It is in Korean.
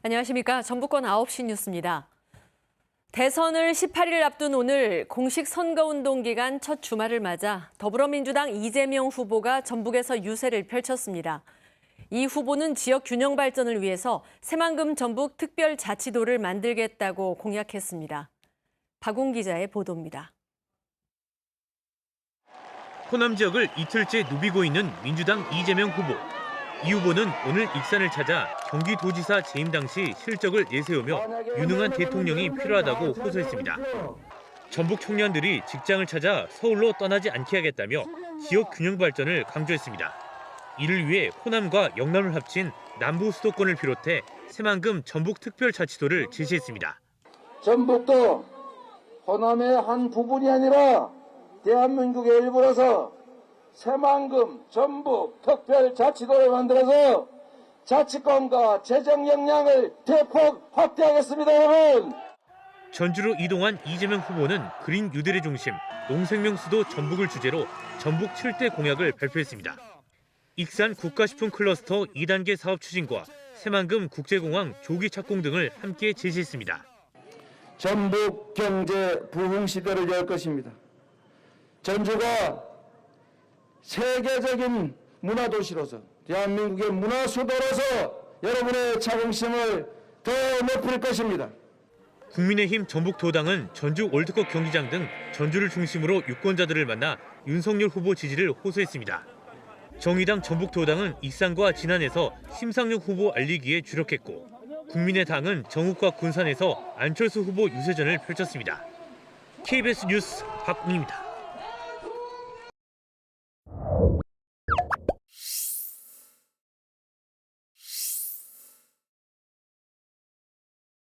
안녕하십니까. 전북권 9시 뉴스입니다. 대선을 18일 앞둔 오늘 공식 선거운동 기간 첫 주말을 맞아 더불어민주당 이재명 후보가 전북에서 유세를 펼쳤습니다. 이 후보는 지역 균형 발전을 위해서 새만금 전북 특별자치도를 만들겠다고 공약했습니다. 박웅 기자의 보도입니다. 호남 지역을 이틀째 누비고 있는 민주당 이재명 후보. 이 후보는 오늘 익산을 찾아 경기도지사 재임 당시 실적을 내세우며 유능한 대통령이 필요하다고 호소했습니다. 전북 청년들이 직장을 찾아 서울로 떠나지 않게 하겠다며 지역 균형 발전을 강조했습니다. 이를 위해 호남과 영남을 합친 남부 수도권을 비롯해 새만금 전북 특별자치도를 제시했습니다. 전북도 호남의 한 부분이 아니라 대한민국의 일부로서 새만금 전북 특별자치도를 만들어서 자치권과 재정 역량을 대폭 확대하겠습니다, 여러분. 전주로 이동한 이재명 후보는 그린 뉴딜의 중심 농생명 수도 전북을 주제로 전북 7대 공약을 발표했습니다. 익산 국가식품 클러스터 2단계 사업 추진과 새만금 국제공항 조기 착공 등을 함께 제시했습니다. 전북 경제 부흥 시대를 열 것입니다. 전주가 세계적인 문화 도시로서 대한민국의 문화 수도로서 여러분의 자긍심을 더 높일 것입니다. 국민의힘 전북도당은 전주 월드컵 경기장 등 전주를 중심으로 유권자들을 만나 윤석열 후보 지지를 호소했습니다. 정의당 전북도당은 익산과 진안에서 심상정 후보 알리기에 주력했고 국민의당은 정읍과 군산에서 안철수 후보 유세전을 펼쳤습니다. KBS 뉴스 박웅입니다.